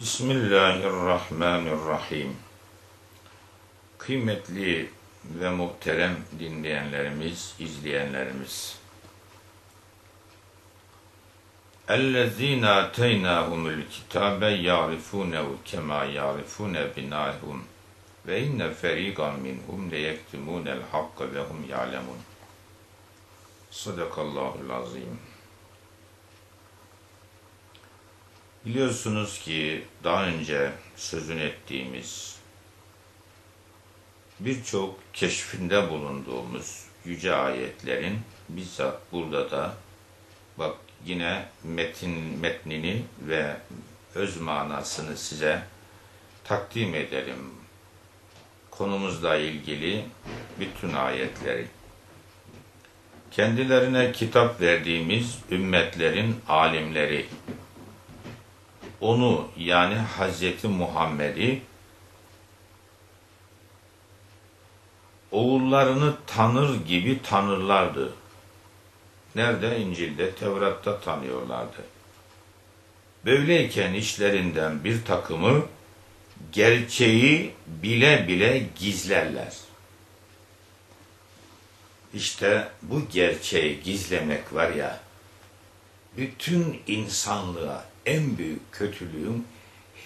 Bismillahirrahmanirrahim. Kıymetli ve muhterem dinleyenlerimiz, izleyenlerimiz. اَلَّذ۪ينَ آتَيْنَاهُمُ الْكِتَابَ يَعْرِفُونَهُ كَمَا يَعْرِفُونَ بِنَاهُمْ وَاِنَّ فَر۪يقًا مِنْهُمْ لَيَكْتُمُونَ الْحَقَّ وَهُمْ يَعْلَمُونَ Sadakallahul azim. Biliyorsunuz ki daha önce sözün ettiğimiz birçok keşfinde bulunduğumuz yüce ayetlerin bizzat burada da bak yine metin metnini ve öz manasını size takdim edelim. Konumuzla ilgili bütün ayetleri. Kendilerine kitap verdiğimiz ümmetlerin alimleri onu yani Hazreti Muhammed'i oğullarını tanır gibi tanırlardı. Nerede? İncil'de, Tevrat'ta tanıyorlardı. Böyleyken işlerinden bir takımı gerçeği bile bile gizlerler. İşte bu gerçeği gizlemek var ya, bütün insanlığa en büyük kötülüğün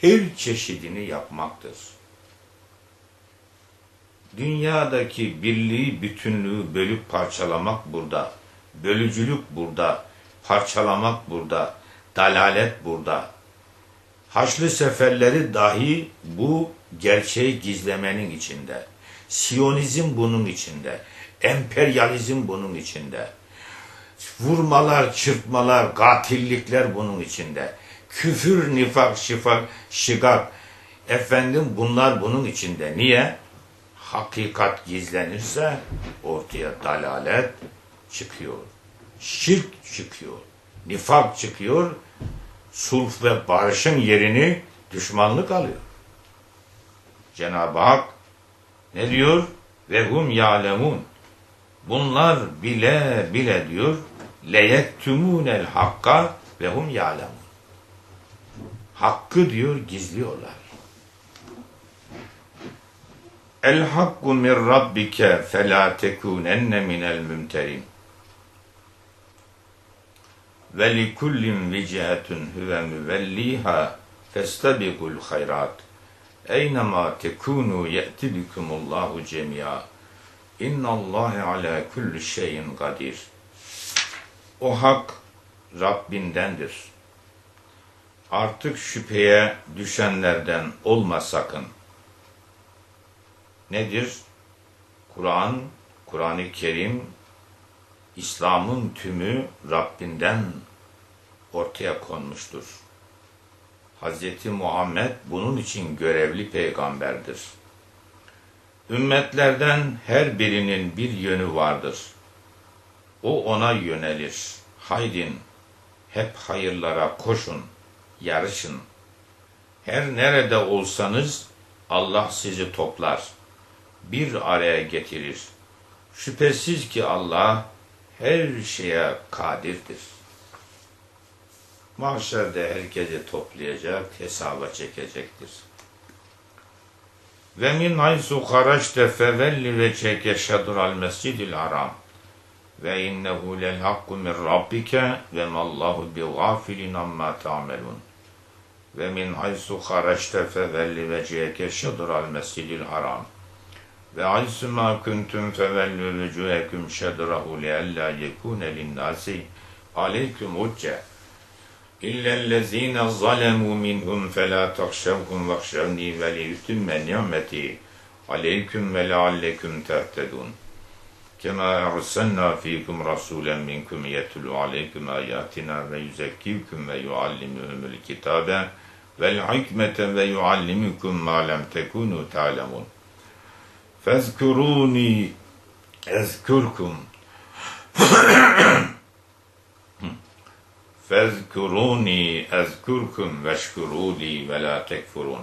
her çeşidini yapmaktır. Dünyadaki birliği, bütünlüğü bölüp parçalamak burada. Bölücülük burada. Parçalamak burada. Dalalet burada. Haçlı seferleri dahi bu gerçeği gizlemenin içinde. Siyonizm bunun içinde. Emperyalizm bunun içinde. Vurmalar, çırpmalar, katillikler bunun içinde. Küfür, nifak, şifak, şigak. Efendim bunlar bunun içinde. Niye? Hakikat gizlenirse ortaya dalalet çıkıyor. Şirk çıkıyor. Nifak çıkıyor. Sulh ve barışın yerini düşmanlık alıyor. Cenab-ı Hak ne diyor? Ve hum ya'lemun. Bunlar bile bile diyor leyektumunel hakka ve hum ya'lemun. Hakkı diyor gizliyorlar. El hakku min rabbike felâ tekûnenne minel mümterin. Ve li kullin vicahetun huve müvelliha festabikul hayrat. Eynema tekunu ye'ti bikumullahu cemi'a. İnnallâhe alâ kulli şeyin kadir. O hak Rabbindendir. Artık şüpheye düşenlerden olma sakın. Nedir? Kur'an, Kur'an-ı Kerim, İslam'ın tümü Rabbinden ortaya konmuştur. Hz. Muhammed bunun için görevli peygamberdir. Ümmetlerden her birinin bir yönü vardır. O ona yönelir. Haydin, hep hayırlara koşun, yarışın. Her nerede olsanız Allah sizi toplar, bir araya getirir. Şüphesiz ki Allah her şeye kadirdir. Mahşerde herkesi toplayacak, hesaba çekecektir. Ve min haysu haraçte fevelli ve çeke şadral mescidil haram ve innehu lel hakku min rabbike ve mallahu bi gafilin amma ta'melun ve min haysu haraçte fevelli ve çeke şadral mescidil haram. Ve haysu ma kuntum fevellu vücuhekum şedrahu lealla yekune linnâsi aleyküm ucce illellezine zalemu minhum felâ takşevhum vakşevni ve liyütümme ni'meti aleyküm ve leallekum tehtedun kema ersenna fikum rasulen minkum yetlu aleyküm ayatina ve yüzekkikum ve yuallimuhumul kitabe vel hikmete ve yuallimukum ma lem tekunu ta'lemun fezkuruni ezkurkum. Fezkuruni ezkurkum veşkuruli ve la tekfurun.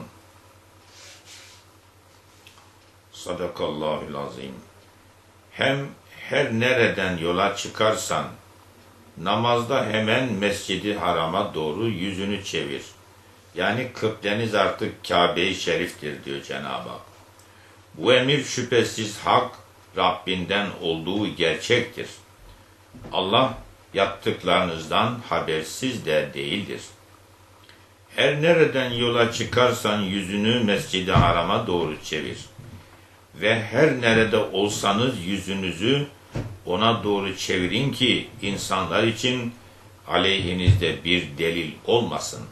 Sadakallahul azim hem her nereden yola çıkarsan namazda hemen mescidi harama doğru yüzünü çevir. Yani kıbleniz artık Kabe-i Şerif'tir diyor Cenab-ı Hak. Bu emir şüphesiz hak Rabbinden olduğu gerçektir. Allah yaptıklarınızdan habersiz de değildir. Her nereden yola çıkarsan yüzünü Mescid-i Haram'a doğru çevir. Ve her nerede olsanız yüzünüzü ona doğru çevirin ki insanlar için aleyhinizde bir delil olmasın.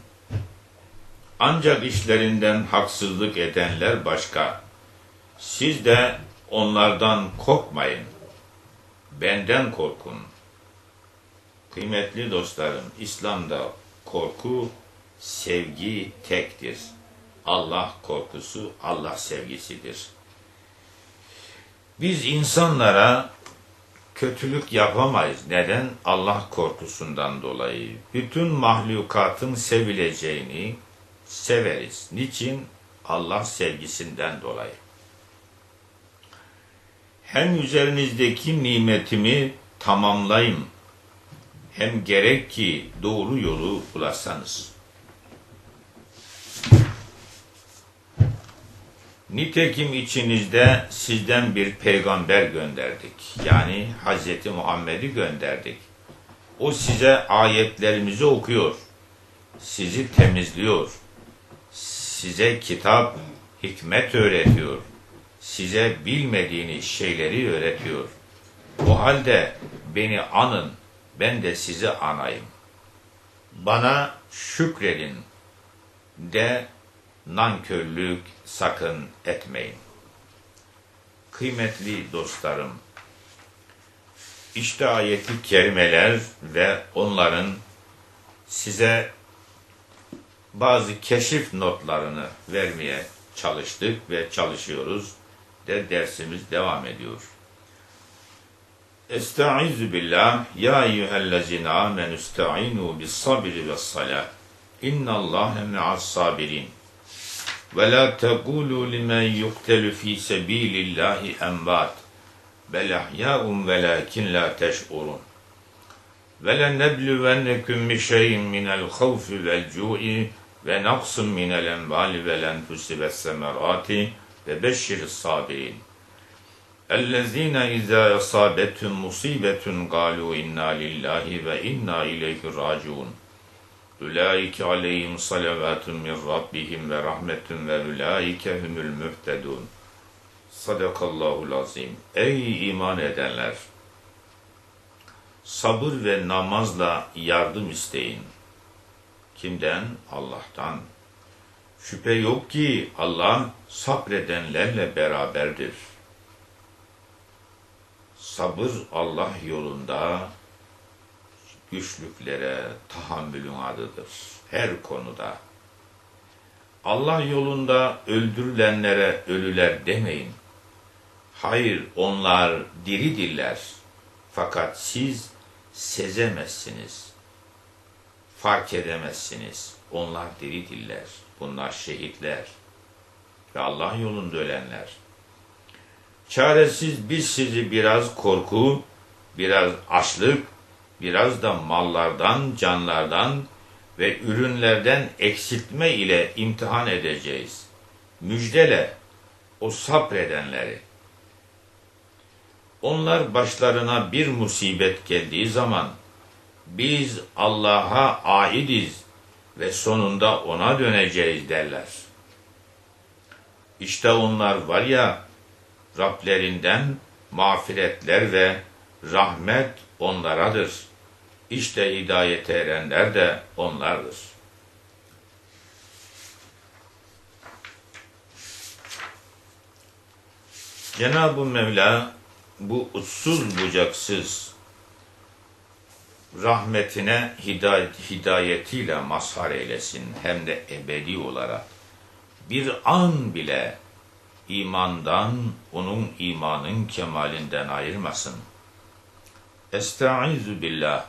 Ancak işlerinden haksızlık edenler başka. Siz de onlardan korkmayın. Benden korkun. Kıymetli dostlarım, İslam'da korku, sevgi tektir. Allah korkusu, Allah sevgisidir. Biz insanlara kötülük yapamayız. Neden? Allah korkusundan dolayı. Bütün mahlukatın sevileceğini severiz. Niçin? Allah sevgisinden dolayı. Hem üzerinizdeki nimetimi tamamlayın. Hem gerek ki doğru yolu bulassanız. Nitekim içinizde sizden bir peygamber gönderdik. Yani Hz. Muhammed'i gönderdik. O size ayetlerimizi okuyor. Sizi temizliyor. Size kitap, hikmet öğretiyor. Size bilmediğiniz şeyleri öğretiyor. O halde beni anın, ben de sizi anayım. Bana şükredin de nankörlük sakın etmeyin. Kıymetli dostlarım, işte ayeti kerimeler ve onların size bazı keşif notlarını vermeye çalıştık ve çalışıyoruz de dersimiz devam ediyor. Estaizu billah ya eyyühellezine amenü ista'inu bis sabri ve salah innallâhe me'as sabirin ولا تقولوا لمن يقتل في سبيل الله أموات بل أحياء ولكن لا تشعرون. ولنبلونكم بشيء من الخوف والجوع ونقص من الأموال والأنفس والثمرات وبشر الصابرين. الذين إذا أصابتهم مصيبة قالوا إنا لله وإنا إليه راجعون. Ulaike aleyhim salavatun min rabbihim ve rahmetun ve ulaike humul mühtedun. Sadakallahul azim. Ey iman edenler! Sabır ve namazla yardım isteyin. Kimden? Allah'tan. Şüphe yok ki Allah sabredenlerle beraberdir. Sabır Allah yolunda güçlüklere tahammülün adıdır. Her konuda. Allah yolunda öldürülenlere ölüler demeyin. Hayır onlar diridirler. Fakat siz sezemezsiniz. Fark edemezsiniz. Onlar diridirler. Bunlar şehitler. Ve Allah yolunda ölenler. Çaresiz biz sizi biraz korku, biraz açlık, biraz da mallardan, canlardan ve ürünlerden eksiltme ile imtihan edeceğiz. Müjdele o sabredenleri. Onlar başlarına bir musibet geldiği zaman biz Allah'a aidiz ve sonunda ona döneceğiz derler. İşte onlar var ya Rablerinden mağfiretler ve rahmet onlaradır. İşte hidayete erenler de onlardır. Cenab-ı Mevla bu utsuz bucaksız rahmetine hidayet, hidayetiyle mazhar eylesin hem de ebedi olarak. Bir an bile imandan, onun imanın kemalinden ayırmasın. Estaizu billah.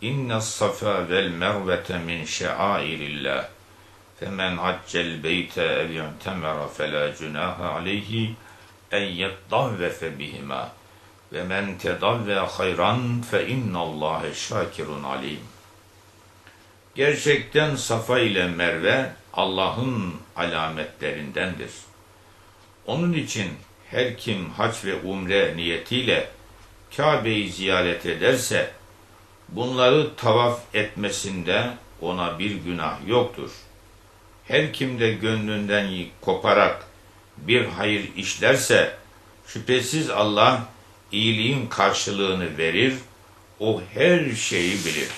İnne safa vel mervete min şairillah. Femen haccel beyte ev yu'temera fela cunaha aleyhi en yeddavvefe bihima. Ve men tedavve hayran fe innallâhe şakirun alim. Gerçekten Safa ile Merve Allah'ın alametlerindendir. Onun için her kim hac ve umre niyetiyle Kabe'yi ziyaret ederse bunları tavaf etmesinde ona bir günah yoktur. Her kim de gönlünden koparak bir hayır işlerse şüphesiz Allah iyiliğin karşılığını verir, o her şeyi bilir.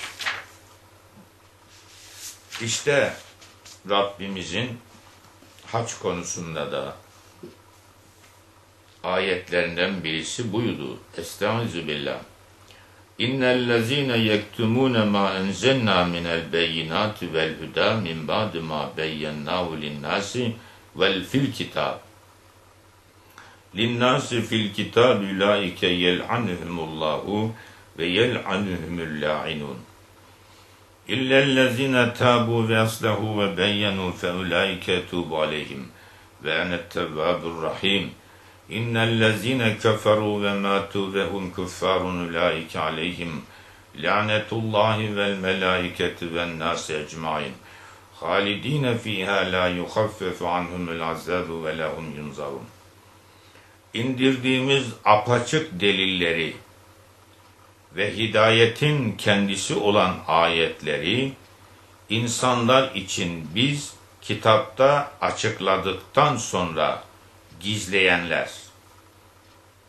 İşte Rabbimizin hac konusunda da ayetlerinden birisi buydu. Estaizu billah. İnnellezîne yektumûne mâ enzelnâ minel beyinâti vel hudâ min ba'di mâ beyyennâhu linnâsi vel fil kitâb. Linnâsi fil kitâb ulaike yel'anuhumullâhu ve yel'anuhumul lâ'inûn. İllellezîne tâbû ve aslahû ve beyyenû fe ulaike etûbu aleyhim ve enet tevvâbur rahîm. İnnellezîne keferû ve mâtû ve hum küffârun ulâike aleyhim lanetullahi vel melâiketi ven nâsi ecmaîn. Halidîne fîhâ lâ yuhaffefu anhumul azâbu ve lehum yunzarun. İndirdiğimiz apaçık delilleri ve hidayetin kendisi olan ayetleri insanlar için biz kitapta açıkladıktan sonra gizleyenler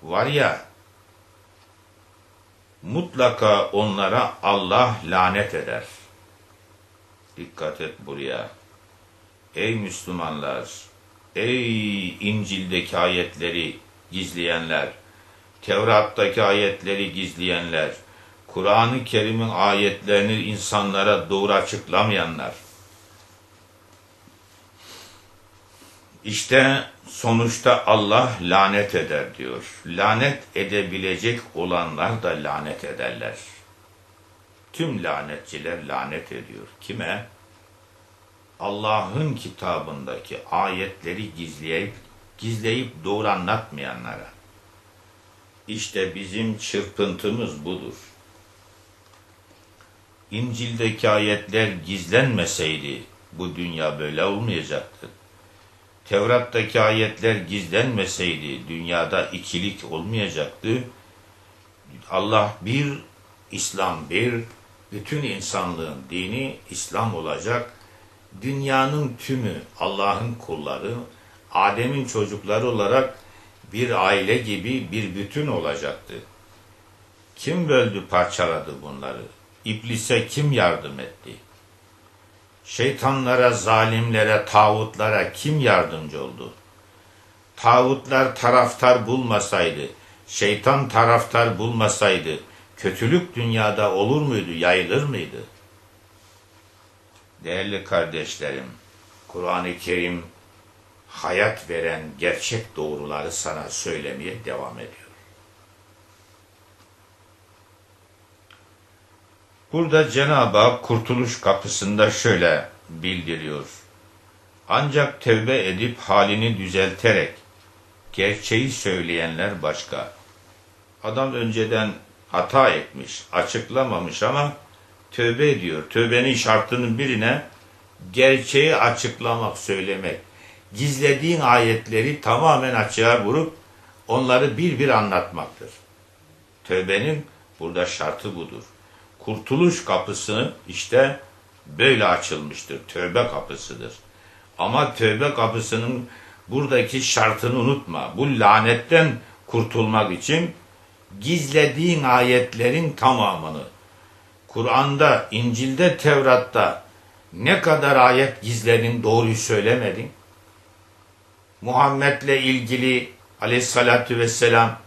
var ya mutlaka onlara Allah lanet eder. Dikkat et buraya. Ey Müslümanlar, ey İncil'deki ayetleri gizleyenler, Tevrat'taki ayetleri gizleyenler, Kur'an-ı Kerim'in ayetlerini insanlara doğru açıklamayanlar. İşte sonuçta Allah lanet eder diyor. Lanet edebilecek olanlar da lanet ederler. Tüm lanetçiler lanet ediyor. Kime? Allah'ın kitabındaki ayetleri gizleyip gizleyip doğru anlatmayanlara. İşte bizim çırpıntımız budur. İncil'deki ayetler gizlenmeseydi bu dünya böyle olmayacaktı. Tevrat'taki ayetler gizlenmeseydi dünyada ikilik olmayacaktı. Allah bir, İslam bir, bütün insanlığın dini İslam olacak. Dünyanın tümü Allah'ın kulları, Adem'in çocukları olarak bir aile gibi bir bütün olacaktı. Kim böldü parçaladı bunları? İblise kim yardım etti? Şeytanlara, zalimlere, tağutlara kim yardımcı oldu? Tağutlar taraftar bulmasaydı, şeytan taraftar bulmasaydı, kötülük dünyada olur muydu, yayılır mıydı? Değerli kardeşlerim, Kur'an-ı Kerim hayat veren gerçek doğruları sana söylemeye devam ediyor. Burada Cenab-ı Hak kurtuluş kapısında şöyle bildiriyor. Ancak tevbe edip halini düzelterek gerçeği söyleyenler başka. Adam önceden hata etmiş, açıklamamış ama tövbe ediyor. Tövbenin şartının birine gerçeği açıklamak, söylemek. Gizlediğin ayetleri tamamen açığa vurup onları bir bir anlatmaktır. Tövbenin burada şartı budur kurtuluş kapısı işte böyle açılmıştır. Tövbe kapısıdır. Ama tövbe kapısının buradaki şartını unutma. Bu lanetten kurtulmak için gizlediğin ayetlerin tamamını Kur'an'da, İncil'de, Tevrat'ta ne kadar ayet gizledin, doğruyu söylemedin. Muhammed'le ilgili aleyhissalatü vesselam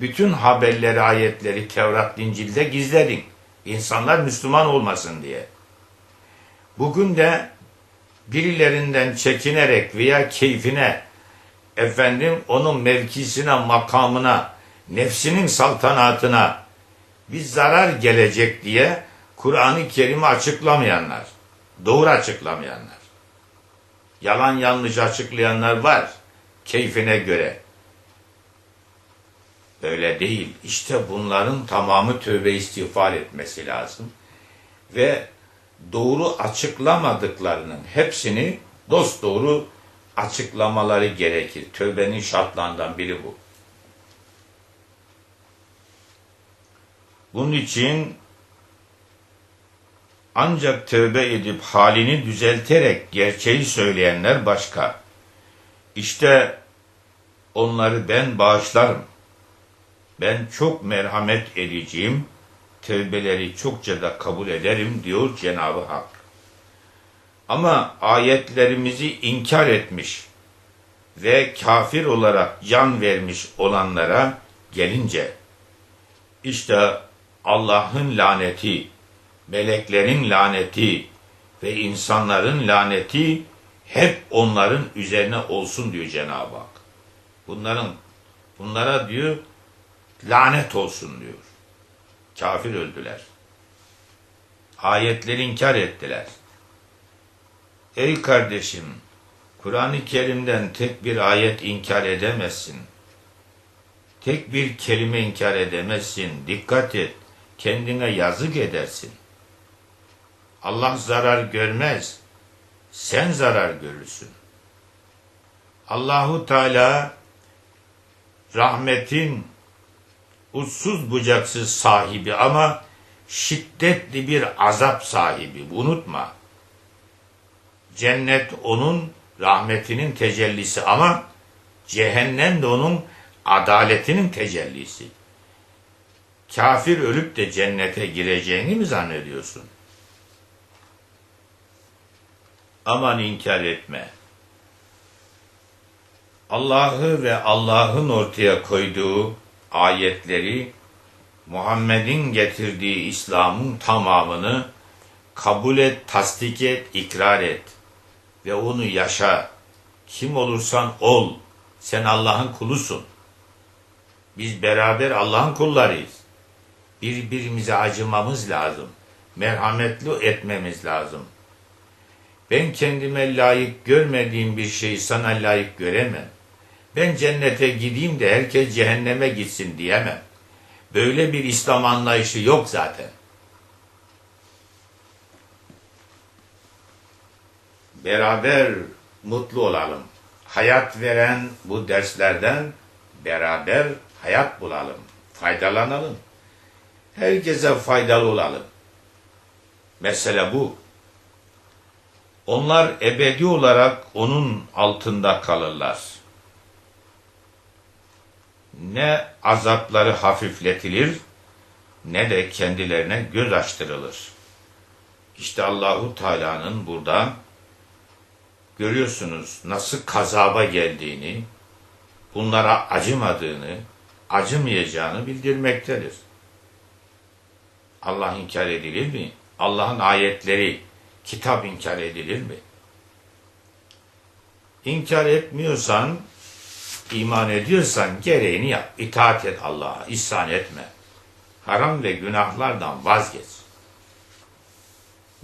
bütün haberleri, ayetleri Tevrat, İncil'de gizledin. İnsanlar Müslüman olmasın diye. Bugün de birilerinden çekinerek veya keyfine efendim onun mevkisine, makamına, nefsinin saltanatına bir zarar gelecek diye Kur'an-ı Kerim'i açıklamayanlar, doğru açıklamayanlar, yalan yanlış açıklayanlar var keyfine göre. Öyle değil. İşte bunların tamamı tövbe istiğfar etmesi lazım. Ve doğru açıklamadıklarının hepsini dost doğru açıklamaları gerekir. Tövbenin şartlarından biri bu. Bunun için ancak tövbe edip halini düzelterek gerçeği söyleyenler başka. İşte onları ben bağışlarım. Ben çok merhamet edeceğim, tövbeleri çokça da kabul ederim diyor Cenab-ı Hak. Ama ayetlerimizi inkar etmiş ve kafir olarak can vermiş olanlara gelince, işte Allah'ın laneti, meleklerin laneti ve insanların laneti hep onların üzerine olsun diyor Cenab-ı Hak. Bunların bunlara diyor lanet olsun diyor. Kafir öldüler. Ayetleri inkar ettiler. Ey kardeşim, Kur'an-ı Kerim'den tek bir ayet inkar edemezsin. Tek bir kelime inkar edemezsin. Dikkat et, kendine yazık edersin. Allah zarar görmez. Sen zarar görürsün. Allahu Teala rahmetin uçsuz bucaksız sahibi ama şiddetli bir azap sahibi. Unutma. Cennet onun rahmetinin tecellisi ama cehennem de onun adaletinin tecellisi. Kafir ölüp de cennete gireceğini mi zannediyorsun? Aman inkar etme. Allah'ı ve Allah'ın ortaya koyduğu ayetleri Muhammed'in getirdiği İslam'ın tamamını kabul et, tasdik et, ikrar et ve onu yaşa. Kim olursan ol. Sen Allah'ın kulusun. Biz beraber Allah'ın kullarıyız. Birbirimize acımamız lazım. Merhametli etmemiz lazım. Ben kendime layık görmediğim bir şeyi sana layık göremem. Ben cennete gideyim de herkes cehenneme gitsin diyemem. Böyle bir İslam anlayışı yok zaten. Beraber mutlu olalım. Hayat veren bu derslerden beraber hayat bulalım. Faydalanalım. Herkese faydalı olalım. Mesele bu. Onlar ebedi olarak onun altında kalırlar. Ne azapları hafifletilir ne de kendilerine göz açtırılır. İşte Allahu Teala'nın burada görüyorsunuz nasıl kazaba geldiğini, bunlara acımadığını, acımayacağını bildirmektedir. Allah inkar edilir mi? Allah'ın ayetleri, kitap inkar edilir mi? İnkar etmiyorsan, iman ediyorsan gereğini yap. İtaat et Allah'a, ihsan etme. Haram ve günahlardan vazgeç.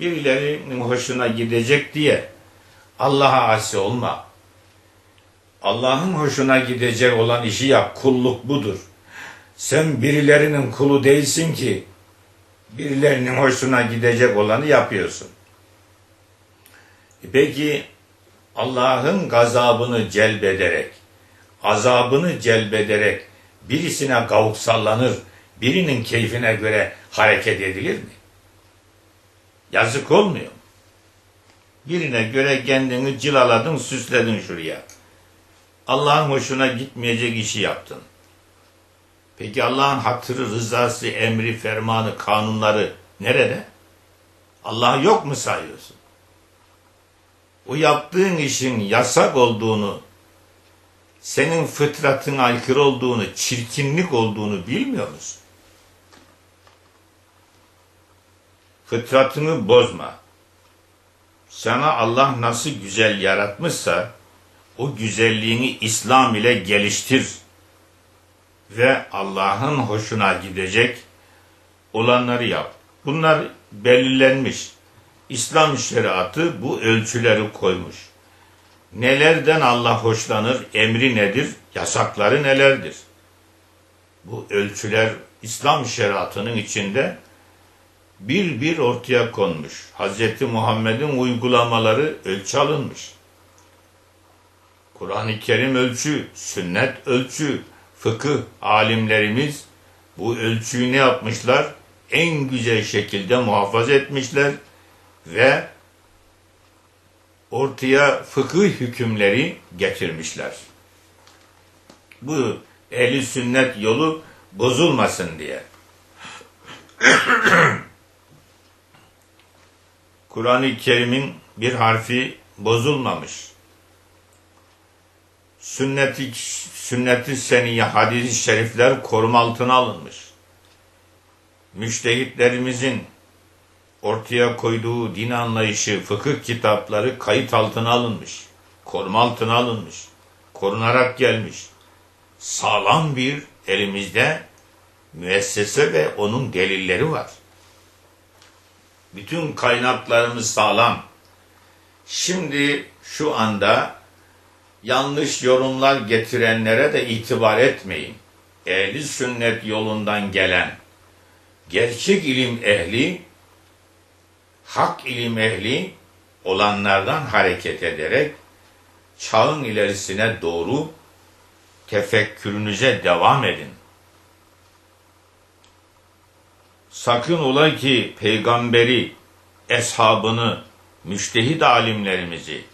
Birilerinin hoşuna gidecek diye Allah'a asi olma. Allah'ın hoşuna gidecek olan işi yap. Kulluk budur. Sen birilerinin kulu değilsin ki birilerinin hoşuna gidecek olanı yapıyorsun. E peki Allah'ın gazabını celbederek, azabını celbederek birisine gavuk sallanır, birinin keyfine göre hareket edilir mi? Yazık olmuyor mu? Birine göre kendini cilaladın, süsledin şuraya. Allah'ın hoşuna gitmeyecek işi yaptın. Peki Allah'ın hatırı, rızası, emri, fermanı, kanunları nerede? Allah'ı yok mu sayıyorsun? O yaptığın işin yasak olduğunu, senin fıtratın aykırı olduğunu, çirkinlik olduğunu bilmiyor musun? Fıtratını bozma. Sana Allah nasıl güzel yaratmışsa, o güzelliğini İslam ile geliştir ve Allah'ın hoşuna gidecek olanları yap. Bunlar belirlenmiş. İslam şeriatı bu ölçüleri koymuş. Nelerden Allah hoşlanır, emri nedir, yasakları nelerdir? Bu ölçüler İslam şeriatının içinde bir bir ortaya konmuş. Hz. Muhammed'in uygulamaları ölçü alınmış. Kur'an-ı Kerim ölçü, sünnet ölçü, fıkıh alimlerimiz bu ölçüyü ne yapmışlar? En güzel şekilde muhafaza etmişler ve ortaya fıkıh hükümleri getirmişler. Bu ehli sünnet yolu bozulmasın diye. Kur'an-ı Kerim'in bir harfi bozulmamış. Sünnet-i, sünnet-i seniye, hadis-i şerifler koruma altına alınmış. Müştehitlerimizin ortaya koyduğu din anlayışı, fıkıh kitapları kayıt altına alınmış. Koruma altına alınmış. Korunarak gelmiş. Sağlam bir elimizde müessese ve onun delilleri var. Bütün kaynaklarımız sağlam. Şimdi şu anda yanlış yorumlar getirenlere de itibar etmeyin. Ehli sünnet yolundan gelen gerçek ilim ehli, hak ilim ehli olanlardan hareket ederek çağın ilerisine doğru tefekkürünüze devam edin. Sakın ola ki peygamberi, eshabını, müştehit alimlerimizi,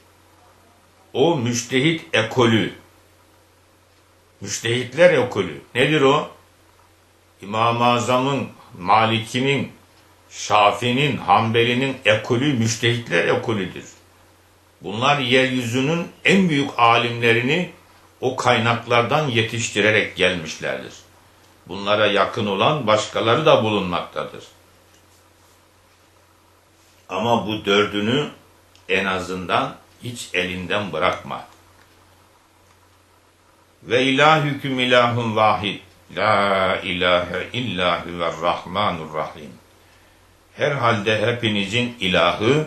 o müştehit ekolü, müştehitler ekolü, nedir o? İmam-ı Azam'ın, Malik'inin, Şafi'nin, Hanbeli'nin ekolü müştehitler ekolüdür. Bunlar yeryüzünün en büyük alimlerini o kaynaklardan yetiştirerek gelmişlerdir. Bunlara yakın olan başkaları da bulunmaktadır. Ama bu dördünü en azından hiç elinden bırakma. Ve ilahüküm ilahun vahid. La ilahe illa huver rahmanur rahim. Herhalde hepinizin ilahı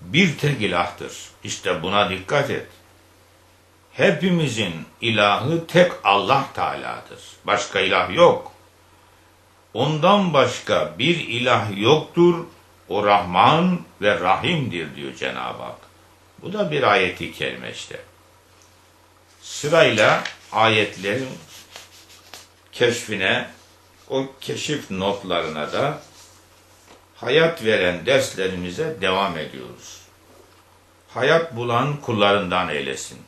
bir tek ilahtır. İşte buna dikkat et. Hepimizin ilahı tek Allah Teala'dır. Başka ilah yok. Ondan başka bir ilah yoktur. O Rahman ve Rahim'dir diyor Cenab-ı Hak. Bu da bir ayeti kerime işte. Sırayla ayetlerin keşfine, o keşif notlarına da hayat veren derslerimize devam ediyoruz. Hayat bulan kullarından eylesin.